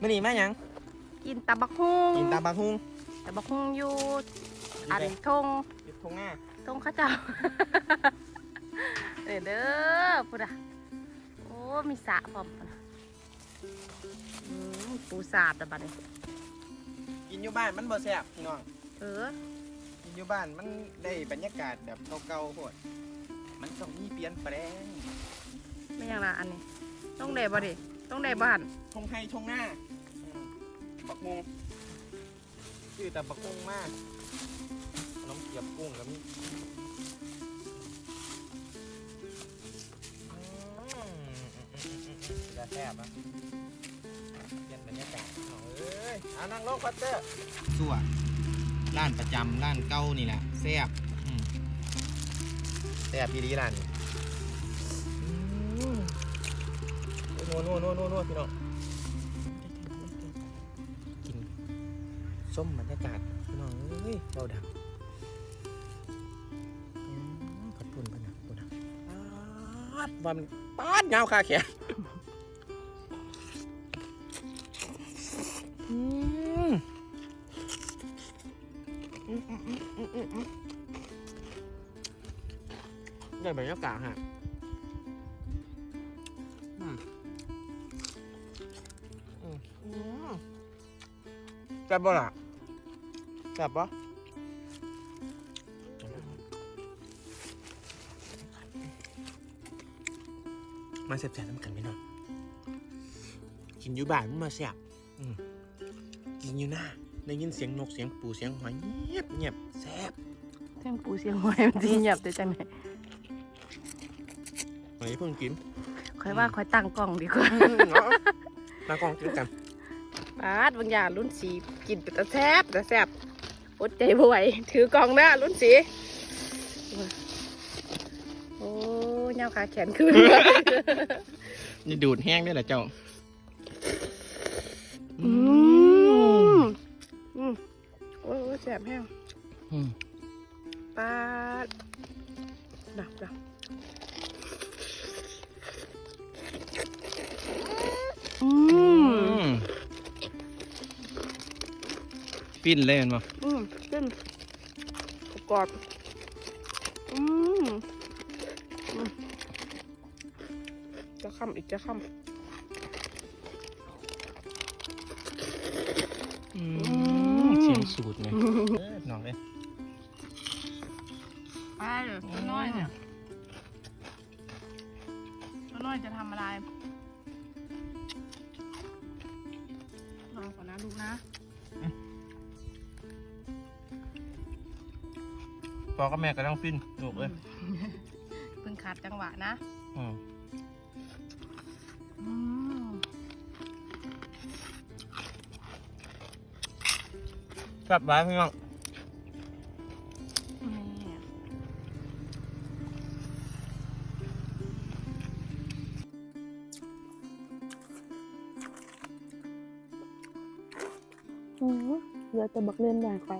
มื่อนี้มาหยังกินตำบักฮุงกินตามบางฮุงตำบักฮุงอยู่อันทงอยู่ทงหน้าทงเข้าเจ้าเด้อเด้อพุดอะโอ้มีสระพร้อมพุ่นน่ะอืมปูสาดแต่บัดนี้กินอยู่บ้านมันบ่แซ่บพี่น้อง เออ กินอยู่บ้านมันได้บรรยากาศแบบเก่าๆโพดมันต้องมีเปลี่ยนแปลงไม่ยังละอันนี้ ต้องได้บ่ดิต้องได้บ้านทงไทยทงหน้าอืม บักมงชื่อแต่บักมงมากขนมเกียวกุ้งกับมีอืมจะแซ่บอะเปลี่ยนบรรยากาศเอ้ยอานั่งลงพัตเตอร์สั่วร้านประจำร้านเก่านี่แหละแซ่บแซ่บพี่ดีร้านนี้อืมนัวนัวนัวนัวนัวพี่น้อง ส้มบรรยากาศพี่น้องเอ้ยเราดังขอบคุณพะนะคุณนะปาดวันปาดเงาคาแขนอืมอืมอืมอืมอืมอืมอืมได้บรรยากาศฮะอืมอืมอื มแซ่บบ่ล่ะแซ่บบ่มาแซ่บๆน้ำกันพี่น้องกินอยู่บ้านมันมาแซ่บอืมกินอยู่หน้าได้ยินเสียงนกเสียงปูเสียงหอยเงียบเงียบแซ่บเสียงปูเสียงหอยมันดีหยับแต่จังไหนหอยเพิ่งกินค่อยว่าค่อยตั้งกล้องดีกว่าตากล้องกินกันปาดบางอย่างรุ่นสีกินเป็นตะแซบตะแซบ อดใจบ่ไหวถือกล่องนะรุ่นสี โอ้ยยาวขาแขนขึ้น นี่ดูดแห้งได้เหรอเจ้าอืมอืมโอ้ยแสบแห้งอืมปาดดับดับอืมอืมปิ้นเลยเห็นบ่อืมขึ้ นกรอบๆอืมอืมจะคำอีกจะคำอืมเสียงสูตรไงเออน้องเอ้ยไปเลยน้อยเนี่ยน้อยจะทำอะไรรอก่อนนะลูกนะ อกับแม่ก็ต้องฟินลูกเอ้ยเพิ่งขาดจังหวะนะอืมอืมกลับบ้านพี่น้องนี่อือเหลือแต่บักเล่นใหญ่ไป